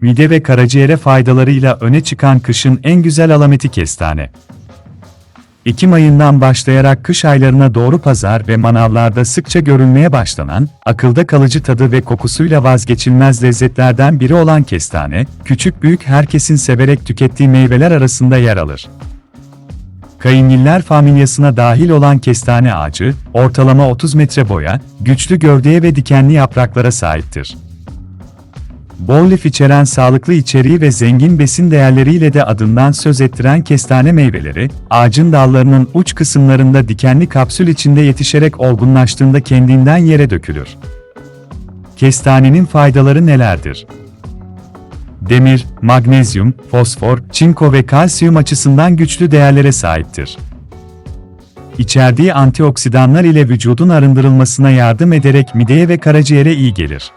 Mide ve karaciğere faydalarıyla öne çıkan kışın en güzel alameti kestane. Ekim ayından başlayarak kış aylarına doğru pazar ve manavlarda sıkça görülmeye başlanan, akılda kalıcı tadı ve kokusuyla vazgeçilmez lezzetlerden biri olan kestane, küçük büyük herkesin severek tükettiği meyveler arasında yer alır. Kayıngiller familyasına dahil olan kestane ağacı, ortalama 30 metre boya, güçlü gövdeye ve dikenli yapraklara sahiptir. Bol lif içeren sağlıklı içeriği ve zengin besin değerleriyle de adından söz ettiren kestane meyveleri, ağacın dallarının uç kısımlarında dikenli kapsül içinde yetişerek olgunlaştığında kendinden yere dökülür. Kestanenin faydaları nelerdir? Demir, magnezyum, fosfor, çinko ve kalsiyum açısından güçlü değerlere sahiptir. İçerdiği antioksidanlar ile vücudun arındırılmasına yardım ederek mideye ve karaciğere iyi gelir.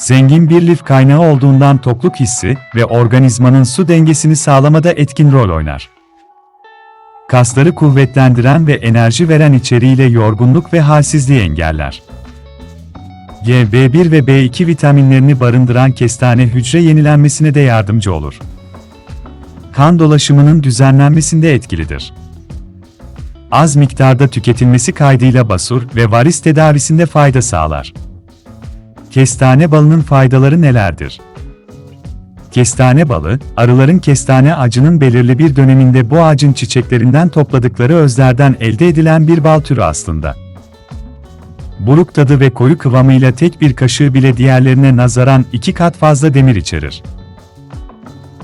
Zengin bir lif kaynağı olduğundan tokluk hissi ve organizmanın su dengesini sağlamada etkin rol oynar. Kasları kuvvetlendiren ve enerji veren içeriğiyle yorgunluk ve halsizliği engeller. G, B1 ve B2 vitaminlerini barındıran kestane hücre yenilenmesine de yardımcı olur. Kan dolaşımının düzenlenmesinde etkilidir. Az miktarda tüketilmesi kaydıyla basur ve varis tedavisinde fayda sağlar. Kestane balının faydaları nelerdir? Kestane balı, arıların kestane ağacının belirli bir döneminde bu ağacın çiçeklerinden topladıkları özlerden elde edilen bir bal türü aslında. Buruk tadı ve koyu kıvamıyla tek bir kaşığı bile diğerlerine nazaran iki kat fazla demir içerir.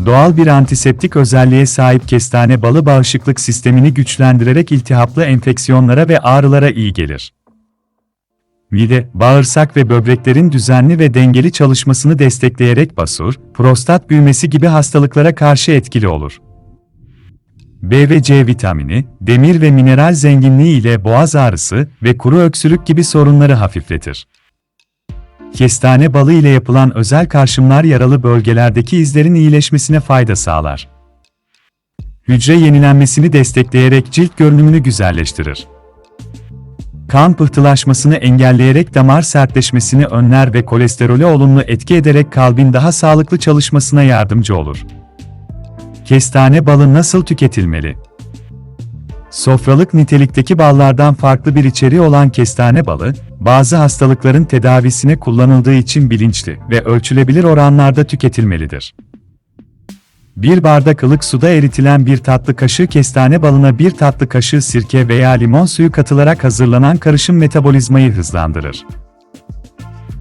Doğal bir antiseptik özelliğe sahip kestane balı bağışıklık sistemini güçlendirerek iltihaplı enfeksiyonlara ve ağrılara iyi gelir mide, bağırsak ve böbreklerin düzenli ve dengeli çalışmasını destekleyerek basur, prostat büyümesi gibi hastalıklara karşı etkili olur. B ve C vitamini, demir ve mineral zenginliği ile boğaz ağrısı ve kuru öksürük gibi sorunları hafifletir. Kestane balı ile yapılan özel karşımlar yaralı bölgelerdeki izlerin iyileşmesine fayda sağlar. Hücre yenilenmesini destekleyerek cilt görünümünü güzelleştirir kan pıhtılaşmasını engelleyerek damar sertleşmesini önler ve kolesterolü olumlu etki ederek kalbin daha sağlıklı çalışmasına yardımcı olur. Kestane balı nasıl tüketilmeli? Sofralık nitelikteki ballardan farklı bir içeriği olan kestane balı, bazı hastalıkların tedavisine kullanıldığı için bilinçli ve ölçülebilir oranlarda tüketilmelidir. Bir bardak ılık suda eritilen bir tatlı kaşığı kestane balına bir tatlı kaşığı sirke veya limon suyu katılarak hazırlanan karışım metabolizmayı hızlandırır.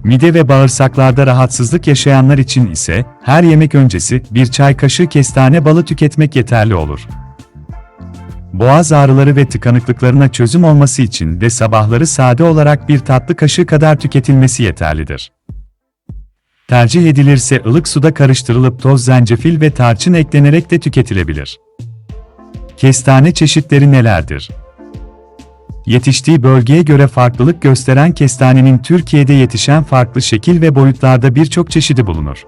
Mide ve bağırsaklarda rahatsızlık yaşayanlar için ise her yemek öncesi bir çay kaşığı kestane balı tüketmek yeterli olur. Boğaz ağrıları ve tıkanıklıklarına çözüm olması için de sabahları sade olarak bir tatlı kaşığı kadar tüketilmesi yeterlidir. Tercih edilirse ılık suda karıştırılıp toz zencefil ve tarçın eklenerek de tüketilebilir. Kestane çeşitleri nelerdir? Yetiştiği bölgeye göre farklılık gösteren kestanenin Türkiye'de yetişen farklı şekil ve boyutlarda birçok çeşidi bulunur.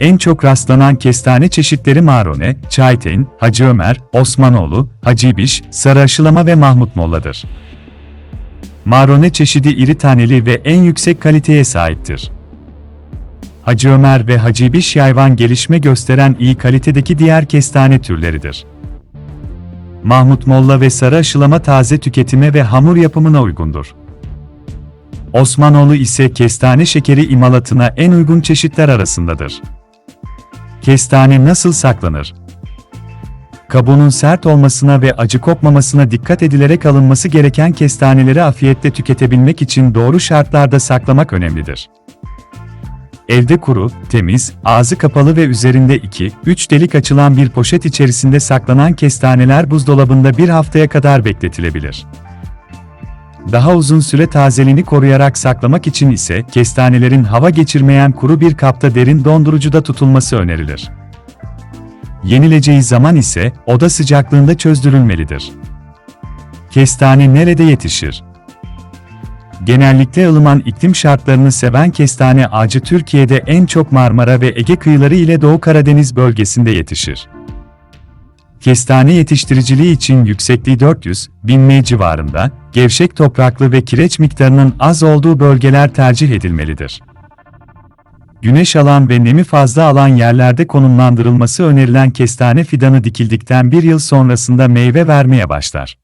En çok rastlanan kestane çeşitleri Marone, Çayten, Hacı Ömer, Osmanoğlu, Hacibiş, Sarı Aşılama ve Mahmut Molla'dır. Marone çeşidi iri taneli ve en yüksek kaliteye sahiptir. Hacı Ömer ve Hacibiş yayvan gelişme gösteren iyi kalitedeki diğer kestane türleridir. Mahmut Molla ve sarı aşılama taze tüketime ve hamur yapımına uygundur. Osmanoğlu ise kestane şekeri imalatına en uygun çeşitler arasındadır. Kestane nasıl saklanır? Kabuğunun sert olmasına ve acı kopmamasına dikkat edilerek alınması gereken kestaneleri afiyetle tüketebilmek için doğru şartlarda saklamak önemlidir. Evde kuru, temiz, ağzı kapalı ve üzerinde 2-3 delik açılan bir poşet içerisinde saklanan kestaneler buzdolabında bir haftaya kadar bekletilebilir. Daha uzun süre tazeliğini koruyarak saklamak için ise kestanelerin hava geçirmeyen kuru bir kapta derin dondurucuda tutulması önerilir. Yenileceği zaman ise oda sıcaklığında çözdürülmelidir. Kestane nerede yetişir? Genellikle ılıman iklim şartlarını seven kestane ağacı Türkiye'de en çok Marmara ve Ege kıyıları ile Doğu Karadeniz bölgesinde yetişir. Kestane yetiştiriciliği için yüksekliği 400-1000 m civarında, gevşek topraklı ve kireç miktarının az olduğu bölgeler tercih edilmelidir. güneş alan ve nemi fazla alan yerlerde konumlandırılması önerilen kestane fidanı dikildikten bir yıl sonrasında meyve vermeye başlar.